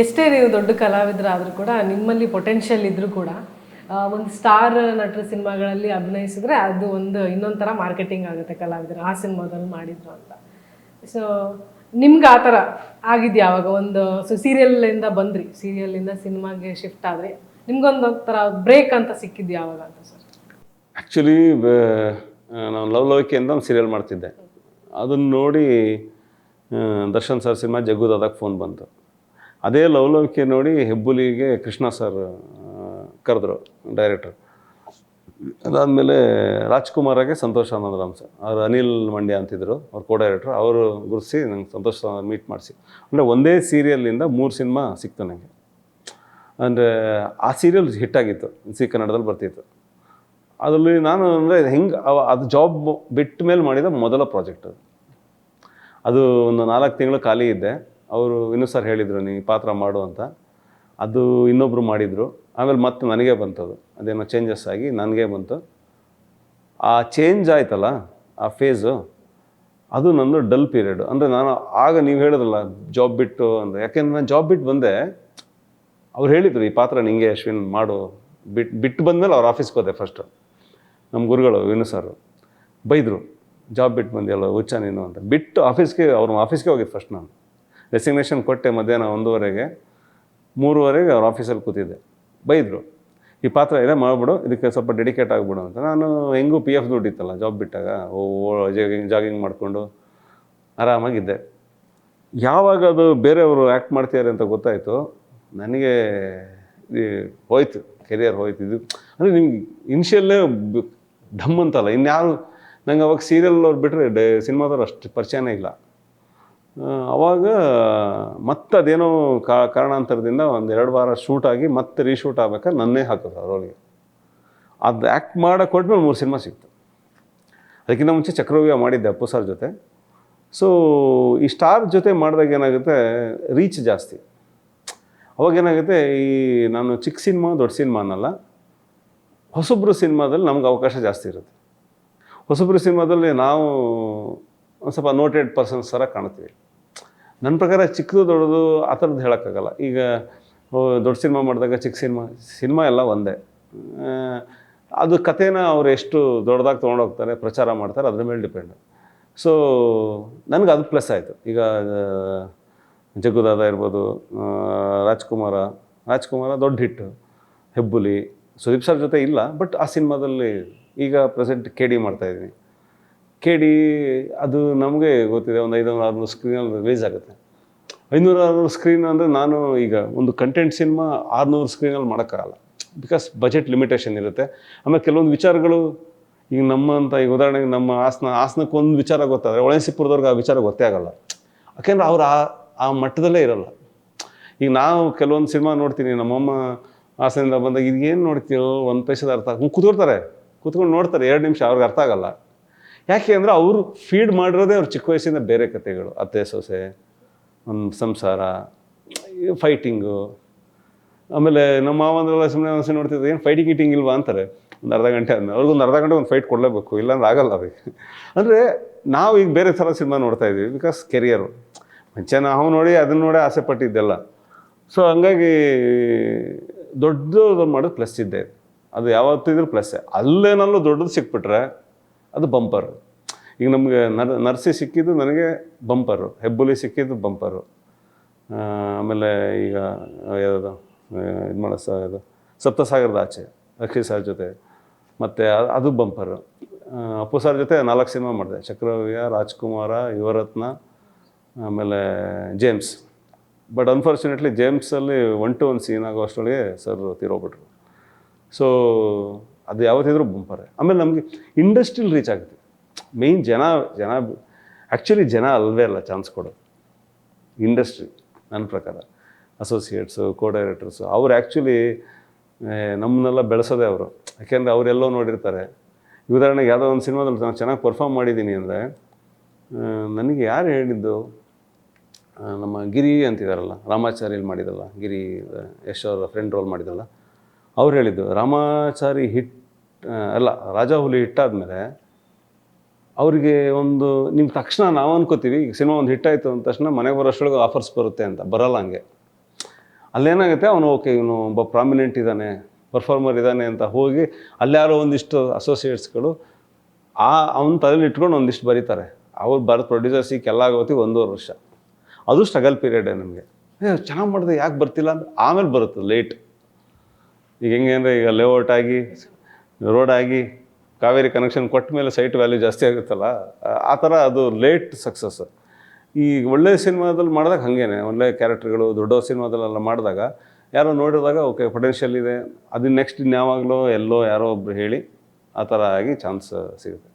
ಎಷ್ಟೇ ನೀವು ದೊಡ್ಡ ಕಲಾವಿದರಾದರೂ ಕೂಡ ನಿಮ್ಮಲ್ಲಿ ಪೊಟೆನ್ಷಿಯಲ್ ಇದ್ದರೂ ಕೂಡ ಒಂದು ಸ್ಟಾರ್ ನಟರ ಸಿನಿಮಾಗಳಲ್ಲಿ ಅಭಿನಯಿಸಿದ್ರೆ ಅದು ಒಂದು ಇನ್ನೊಂದು ಥರ ಮಾರ್ಕೆಟಿಂಗ್ ಆಗುತ್ತೆ ಕಲಾವಿದರು. ಆ ಸಿನಿಮಾದಲ್ಲಿ ಮಾಡಿದ್ರು ಅಂತ. ಸೊ ನಿಮ್ಗೆ ಆ ಥರ ಆಗಿದ್ದು ಯಾವಾಗ ಒಂದು ಸೊ ಸೀರಿಯಲ್ಲಿಂದ ಬಂದ್ರಿ. ಸೀರಿಯಲಿಂದ ಸಿನಿಮಾಗೆ ಶಿಫ್ಟ್ ಆದರೆ ನಿಮ್ಗೊಂದು ಥರ ಬ್ರೇಕ್ ಅಂತ ಸಿಕ್ಕಿದ್ದು ಯಾವಾಗ ಅಂತ ಸರ್ ಆ್ಯಕ್ಚುಲಿ ನಾನು ಲವ್ ಲವಿಕೆ ಅಂತ ಒಂದು ಸೀರಿಯಲ್ ಮಾಡ್ತಿದ್ದೆ. ಅದನ್ನು ನೋಡಿ ದರ್ಶನ್ ಸರ್ ಸಿನಿಮಾ ಜಗ್ಗುದಾದಾಗ ಫೋನ್ ಬಂತು. ಅದೇ ಲವಲವಿಕೆ ನೋಡಿ ಹೆಬ್ಬುಲಿಗೆ ಕೃಷ್ಣ ಸರ್ ಕರೆದ್ರು ಡೈರೆಕ್ಟರ್. ಅದಾದಮೇಲೆ ರಾಜ್ಕುಮಾರಾಗೆ ಸಂತೋಷ್ ಆನಂದರಾಮ್ ಸರ್. ಅವ್ರು ಅನಿಲ್ ಮಂಡ್ಯ ಅಂತಿದ್ರು, ಅವ್ರು ಕೋ ಡೈರೆಕ್ಟ್ರು ಅವರು ಗುರುಸಿ ನಂಗೆ ಸಂತೋಷ್ ಮೀಟ್ ಮಾಡಿಸಿ. ಅಂದರೆ ಒಂದೇ ಸೀರಿಯಲ್ಲಿಂದ ಮೂರು ಸಿನಿಮಾ ಸಿಕ್ತು ನನಗೆ ಅಂದರೆ ಆ ಸೀರಿಯಲ್ ಹಿಟ್ಟಾಗಿತ್ತು ಸಿ ಕನ್ನಡದಲ್ಲಿ ಬರ್ತಿತ್ತು. ಅದರಲ್ಲಿ ನಾನು ಅಂದರೆ ಹೆಂಗೆ ಅದು ಜಾಬ್ ಬಿಟ್ಟ ಮೇಲೆ ಮಾಡಿದ ಮೊದಲ ಪ್ರಾಜೆಕ್ಟ್ ಅದು ಒಂದು ನಾಲ್ಕು ತಿಂಗಳು ಖಾಲಿ ಇದ್ದೆ. ಅವರು ಇನ್ನೂ ಸರ್ ಹೇಳಿದರು, ನೀ ಪಾತ್ರ ಮಾಡು ಅಂತ. ಅದು ಇನ್ನೊಬ್ಬರು ಮಾಡಿದರು. ಆಮೇಲೆ ಮತ್ತೆ ನನಗೆ ಬಂತದು. ಅದೇನೋ ಚೇಂಜಸ್ ಆಗಿ ನನಗೆ ಬಂತು. ಆ ಚೇಂಜ್ ಆಯ್ತಲ್ಲ, ಆ ಫೇಸು ಅದು ನಂದು ಡಲ್ ಪೀರಿಯಡ್ ಅಂದರೆ ನಾನು ಆಗ ನೀವು ಹೇಳಿದ್ರಲ್ಲ ಜಾಬ್ ಬಿಟ್ಟು ಅಂದರೆ, ಯಾಕೆಂದ್ರೆ ನಾನು ಜಾಬ್ ಬಿಟ್ಟು ಬಂದೆ, ಅವ್ರು ಹೇಳಿದರು, ಈ ಪಾತ್ರ ನಿಂಗೆ ಅಶ್ವಿನ್ ಮಾಡು. ಬಿಟ್ಟು ಬಿಟ್ಟು ಬಂದಮೇಲೆ ಅವ್ರ ಆಫೀಸ್ಗೆ ಹೋದೆ ಫಸ್ಟು ನಮ್ಮ ಗುರುಗಳು, ವಿನು ಸರ್ ಬೈದರು ಜಾಬ್ ಬಿಟ್ಟು ಬಂದಿಯಲ್ಲ, ಹುಚ್ಚ ನೀನು ಅಂತ. ಬಿಟ್ಟು ಆಫೀಸ್ಗೆ ಅವ್ರ ಆಫೀಸ್ಗೆ ಹೋಗಿದ್ದು ಫಸ್ಟ್ ನಾನು. ರೆಸಿಗ್ನೇಷನ್ ಕೊಟ್ಟೆ ಮಧ್ಯಾಹ್ನ ಒಂದೂವರೆಗೆ, ಮೂರುವರೆಗೆ ಅವ್ರ ಆಫೀಸಲ್ಲಿ ಕೂತಿದ್ದೆ. ಬೈದರು, ಈ ಪಾತ್ರ ಇದೆ, ಮಾಡಿಬಿಡು, ಇದಕ್ಕೆ ಸ್ವಲ್ಪ ಡೆಡಿಕೇಟ್ ಆಗಿಬಿಡು ಅಂತ. ನಾನು ಹೆಂಗೂ ಪಿ ಎಫ್ ದುಡ್ಡಿತ್ತಲ್ಲ ಜಾಬ್ ಬಿಟ್ಟಾಗ, ಓ ಜಾಗಿಂಗ್ ಜಾಗಿಂಗ್ ಮಾಡಿಕೊಂಡು ಆರಾಮಾಗಿದ್ದೆ. ಯಾವಾಗ ಅದು ಬೇರೆಯವರು ಆ್ಯಕ್ಟ್ ಮಾಡ್ತಿದ್ದಾರೆ ಅಂತ ಗೊತ್ತಾಯಿತು, ನನಗೆ ಹೋಯ್ತು ಕೆರಿಯರ್ ಹೋಯ್ತು. ಇದು, ಅಂದರೆ ನಿಮ್ಗೆ ಇನಿಷಿಯಲ್ಲೇ ಢಮ್ ಅಂತಲ್ಲ ಇನ್ಯಾರು, ನಂಗೆ ಅವಾಗ ಸೀರಿಯಲ್ ಅವ್ರು ಬಿಟ್ಟರೆ ಡೇ, ಸಿನಿಮಾದವ್ರು ಅಷ್ಟು ಪರಿಚಯನೇ ಇಲ್ಲ. ಆ, ಅವಾಗ ಮತ್ತೆ ಅದೇನೋ ಕಾ ಕಾರಣಾಂತರದಿಂದ ಒಂದು ಎರಡು ವಾರ ಶೂಟ್ ಆಗಿ ಮತ್ತೆ ರೀಶೂಟ್ ಆಗ್ಬೇಕಾದ್ರೆ ನನ್ನೇ ಹಾಕಿದ್ರು ಅವರೊಳಗೆ. ಅದು ಆ್ಯಕ್ಟ್ ಮಾಡಕ್ಕೆ ಕೊಟ್ಮೇಲೆ ಮೂರು ಸಿನಿಮಾ ಸಿಕ್ತು. ಅದಕ್ಕಿಂತ ಮುಂಚೆ ಚಕ್ರವ್ಯೂಹ ಮಾಡಿದ್ದೆ ಅಪ್ಪು ಸರ್ ಜೊತೆ. ಸೊ ಈ ಸ್ಟಾರ್ ಜೊತೆ ಮಾಡಿದಾಗ ಏನಾಗುತ್ತೆ ರೀಚ್ ಜಾಸ್ತಿ. ಅವಾಗ ಏನಾಗುತ್ತೆ ಈ ನಾನು ಚಿಕ್ಕ ಸಿನಿಮಾ ದೊಡ್ಡ ಸಿನಿಮಾ ಅನ್ನಲ್ಲ ಹೊಸಬ್ರು ಸಿನಿಮಾದಲ್ಲಿ ನಮ್ಗೆ ಅವಕಾಶ ಜಾಸ್ತಿ ಇರುತ್ತೆ. ಹೊಸಬ್ರು ಸಿನಿಮಾದಲ್ಲಿ ನಾವು ಒಂದು ಸ್ವಲ್ಪ ನೋಟೆಡ್ ಪರ್ಸನ್ಸ್ ಥರ ಕಾಣ್ತೀವಿ ನನ್ನ ಪ್ರಕಾರ ಚಿಕ್ಕದು ದೊಡ್ಡದು ಆ ಥರದ್ದು ಹೇಳೋಕ್ಕಾಗಲ್ಲ. ಈಗ ದೊಡ್ಡ ಸಿನಿಮಾ ಮಾಡಿದಾಗ ಚಿಕ್ಕ ಸಿನಿಮಾ ಸಿನಿಮಾ ಎಲ್ಲ ಒಂದೇ. ಅದು ಕಥೆನ ಅವ್ರು ಎಷ್ಟು ದೊಡ್ಡದಾಗಿ ತೊಗೊಂಡೋಗ್ತಾರೆ ಪ್ರಚಾರ ಮಾಡ್ತಾರೆ, ಅದ್ರ ಮೇಲೆ ಡಿಪೆಂಡ್. ಸೊ ನನಗೆ ಅದು ಪ್ಲಸ್ ಆಯಿತು. ಈಗ, ಜಗ್ಗುದಾದ ಇರ್ಬೋದು ರಾಜ್ಕುಮಾರ ರಾಜ್ಕುಮಾರ ದೊಡ್ಡ ಹಿಟ್ಟು ಹೆಬ್ಬುಲಿ, ಸುದೀಪ್ ಸರ್ ಜೊತೆ ಇಲ್ಲ, ಬಟ್ ಆ ಸಿನಿಮಾದಲ್ಲಿ ಈಗ ಪ್ರೆಸೆಂಟ್ ಕೆ ಡಿ ಮಾಡ್ತಾಯಿದ್ದೀನಿ ಕೆ ಡಿ ಅದು ನಮಗೆ ಗೊತ್ತಿದೆ, ಒಂದು ಐನೂರು ಆರುನೂರು ಸ್ಕ್ರೀನಲ್ಲಿ ರಿಲೀಸ್ ಆಗುತ್ತೆ. ಐನೂರು ಆರುನೂರು ಸ್ಕ್ರೀನ್ ಅಂದರೆ ನಾನು ಈಗ ಒಂದು ಕಂಟೆಂಟ್ ಸಿನಿಮಾ ಆರುನೂರು ಸ್ಕ್ರೀನಲ್ಲಿ ಮಾಡೋಕ್ಕಾಗಲ್ಲ. ಬಿಕಾಸ್ ಬಜೆಟ್ ಲಿಮಿಟೇಷನ್ ಇರುತ್ತೆ. ಆಮೇಲೆ ಕೆಲವೊಂದು ವಿಚಾರಗಳು, ಈಗ ನಮ್ಮಂತ ಈಗ ಉದಾಹರಣೆಗೆ ನಮ್ಮ ಹಾಸನ, ಹಾಸನಕ್ಕೆ ಒಂದು ವಿಚಾರ ಗೊತ್ತಾದರೆ ಒಳಸಿಪುರದವ್ರಿಗೆ ಆ ವಿಚಾರ ಗೊತ್ತೇ ಆಗಲ್ಲ. ಯಾಕೆಂದ್ರೆ ಅವ್ರು ಆ ಆ ಮಟ್ಟದಲ್ಲೇ ಇರಲ್ಲ. ಈಗ ನಾವು ಕೆಲವೊಂದು ಸಿನಿಮಾ ನೋಡ್ತೀನಿ, ನಮ್ಮಮ್ಮ ಹಾಸನದಿಂದ ಬಂದಾಗ ಇದೇನು ನೋಡ್ತೀವೋ ಒಂದು ಪೈಸದ ಅರ್ಥ ಆಗ, ಕೂತ್ಕೊಳ್ತಾರೆ. ಕೂತ್ಕೊಂಡು ನೋಡ್ತಾರೆ, ಎರಡು ನಿಮಿಷ, ಅವ್ರಿಗೆ ಅರ್ಥ ಆಗಲ್ಲ. ಯಾಕೆ ಅಂದರೆ ಅವರು ಫೀಡ್ ಮಾಡಿರೋದೇ ಅವ್ರ ಚಿಕ್ಕ ವಯಸ್ಸಿಂದ ಬೇರೆ ಕಥೆಗಳು. ಅತ್ತೆ, ಸೊಸೆ ಸಂಸಾರ ಫೈಟಿಂಗು ಆಮೇಲೆ ನಮ್ಮ ಮಾವಂದ್ರೆಲ್ಲ ಸುಮ್ಮನೆ ಒಂದ್ಸಲ ನೋಡ್ತಿದ್ದೆ, ಏನು ಫೈಟಿಂಗ್ ಗೀಟಿಂಗ್ ಇಲ್ವಾ? ಅಂತಾರೆ. ಒಂದು ಅರ್ಧ ಗಂಟೆ ಅಂದ ಅವ್ರಿಗೊಂದು ಅರ್ಧ ಗಂಟೆ ಒಂದು ಫೈಟ್ ಕೊಡಲೇಬೇಕು, ಇಲ್ಲಾಂದ್ರೆ ಆಗಲ್ಲ ಅವ್ರಿಗೆ. ಅಂದರೆ ನಾವು ಈಗ ಬೇರೆ ಥರ ಸಿನಿಮಾ ನೋಡ್ತಾ ಇದ್ದೀವಿ ಬಿಕಾಸ್ ಕೆರಿಯರು ಮುಂಚೆ ನಾವು ನೋಡಿ, ಅದನ್ನ ನೋಡಿ ಆಸೆ ಪಟ್ಟಿದ್ದೆಲ್ಲ. ಸೊ ಹಂಗಾಗಿ ದೊಡ್ಡದು ಮಾಡೋದು ಪ್ಲಸ್ ಇದ್ದೆ. ಅದು ಯಾವತ್ತಿದ್ರೂ ಪ್ಲಸ್ಸೇ ಅಲ್ಲೇನಲ್ಲೂ ದೊಡ್ಡದು ಸಿಕ್ಬಿಟ್ರೆ ಅದು ಬಂಪರ್. ಈಗ ನಮಗೆ ನರ್, ನರ್ಸಿ ಸಿಕ್ಕಿದ್ದು ನನಗೆ ಬಂಪರು, ಹೆಬ್ಬುಲಿ ಸಿಕ್ಕಿದ್ದು ಬಂಪರು. ಆಮೇಲೆ ಈಗ ಯಾವುದು ಇದು ಮಾಡೋ ಇದು ಸಪ್ತಸಾಗರದ ಆಚೆ ಅಕ್ಷಿ ಸರ್ ಜೊತೆ. ಮತ್ತು ಅದು ಬಂಪರು. ಅಪ್ಪು ಸರ್ ಜೊತೆ ನಾಲ್ಕು ಸಿನಿಮಾ ಮಾಡಿದೆ, ಚಕ್ರವ್ಯ, ರಾಜ್ಕುಮಾರ, ಯುವರತ್ನ, ಆಮೇಲೆ ಜೇಮ್ಸ್. ಬಟ್ ಅನ್ಫಾರ್ಚುನೇಟ್ಲಿ ಜೇಮ್ಸಲ್ಲಿ ಒನ್ ಟು ಒನ್ ಸೀನ್ ಆಗೋ ಅಷ್ಟರೊಳಗೆ ಸರ್ ತೀರೋಗ್ಬಿಟ್ರು. ಸೊ ಅದು ಯಾವತ್ತಿದ್ರೂ ಬಂಪರೇ. ಆಮೇಲೆ ನಮಗೆ ಇಂಡಸ್ಟ್ರಿಲ್ ರೀಚ್ ಆಗುತ್ತೆ. ಮೇಯ್ನ್ ಜನ ಜನ ಆ್ಯಕ್ಚುಲಿ ಜನ ಅಲ್ವೇ ಅಲ್ಲ ಚಾನ್ಸ್ ಕೊಡೋದು. ಇಂಡಸ್ಟ್ರಿ ನನ್ನ ಪ್ರಕಾರ. ಅಸೋಸಿಯೇಟ್ಸು ಕೋ ಡೈರೆಕ್ಟರ್ಸು ಅವ್ರು ಆ್ಯಕ್ಚುಲಿ ನಮ್ಮನ್ನೆಲ್ಲ ಬೆಳೆಸೋದೇ ಅವರು. ಯಾಕೆಂದರೆ ಅವರೆಲ್ಲೋ ನೋಡಿರ್ತಾರೆ. ಉದಾಹರಣೆಗೆ ಯಾವುದೋ ಒಂದು ಸಿನಿಮಾದಲ್ಲಿ ನಾನು ಚೆನ್ನಾಗಿ ಪರ್ಫಾರ್ಮ್ ಮಾಡಿದ್ದೀನಿ ಅಂದರೆ ನನಗೆ ಯಾರು ಹೇಳಿದ್ದು? ನಮ್ಮ ಗಿರಿ ಅಂತಿದಾರಲ್ಲ ರಾಮಾಚಾರ್ಯಲ್ಲಿ ಮಾಡಿದಲ್ಲ, ಗಿರಿ ಯಶ್ ಅವರ ಫ್ರೆಂಡ್ ರೋಲ್ ಮಾಡಿದಲ್ಲ ಅವ್ರು ಹೇಳಿದ್ದು, ರಾಮಾಚಾರಿ ಹಿಟ್ ಅಲ್ಲ, ರಾಜಾ ಹುಲಿ ಹಿಟ್ಟಾದ್ಮೇಲೆ ಅವರಿಗೆ ಒಂದು ನಿಮ್ಮ ತಕ್ಷಣ ನಾವು ಅನ್ಕೋತೀವಿ, ಈಗ ಸಿನಿಮಾ ಒಂದು ಹಿಟ್ ಆಯಿತು ಅಂದ ತಕ್ಷಣ ಮನೆಗೆ ಬರೋಷ್ಟೊಳಗೆ ಆಫರ್ಸ್ ಬರುತ್ತೆ ಅಂತ, ಬರಲ್ಲ ಹಂಗೆ. ಅಲ್ಲೇನಾಗುತ್ತೆ ಅವನು, ಓಕೆ, ಇವನು ಒಬ್ಬ ಪ್ರಾಮಿನೆಂಟ್ ಇದ್ದಾನೆ ಪರ್ಫಾರ್ಮರ್ ಇದ್ದಾನೆ ಅಂತ ಹೋಗಿ ಅಲ್ಲಾರೋ ಒಂದಿಷ್ಟು ಅಸೋಸಿಯೇಟ್ಸ್ಗಳು ಆ, ಅವನ ತಲೆಯಲ್ಲಿ ಇಟ್ಕೊಂಡು ಒಂದಿಷ್ಟು ಬರೀತಾರೆ. ಅವ್ರು ಬರೋ ಈಗ ಎಲ್ಲ ಆಗೋತಿ ಒಂದೂವರೆ ವರ್ಷ. ಅದು ಸ್ಟ್ರಗಲ್ ಪೀರಿಯಡೇ ನಮಗೆ. ಏ, ಚೆನ್ನಾಗಿ ಮಾಡಿದೆ, ಯಾಕೆ ಬರ್ತಿಲ್ಲ ಅಂತ? ಆಮೇಲೆ ಬರುತ್ತೆ ಲೇಟ್ ಈಗ ಹೆಂಗೆ ಅಂದರೆ ಈಗ ಲೇಔಟ್ ಆಗಿ ರೋಡ್ ಆಗಿ, ಕಾವೇರಿ ಕನೆಕ್ಷನ್ ಕೊಟ್ಟ ಮೇಲೆ ಸೈಟ್ ವ್ಯಾಲ್ಯೂ ಜಾಸ್ತಿ ಆಗುತ್ತಲ್ಲ, ಆ- ಆ ಥರ ಅದು ಲೇಟ್ ಸಕ್ಸಸ್ ಈ ಒಳ್ಳೆಯ ಸಿನಿಮಾದಲ್ಲಿ ಮಾಡಿದಾಗ ಹಾಗೇನೆ ಒಳ್ಳೆಯ ಕ್ಯಾರೆಕ್ಟರ್ಗಳು ದೊಡ್ಡ ಸಿನಿಮಾದಲ್ಲೆಲ್ಲ ಮಾಡಿದಾಗ ಯಾರೋ ನೋಡಿದಾಗ ಓಕೆ ಪೊಟೆನ್ಷಿಯಲ್ ಇದೆ ಅದು ನೆಕ್ಸ್ಟ್ ಇನ್ಯಾವಾಗಲೋ ಎಲ್ಲೋ ಯಾರೋ ಒಬ್ರು ಹೇಳಿ, ಆ ಥರ ಆಗಿ ಚಾನ್ಸ್ ಸಿಗುತ್ತೆ.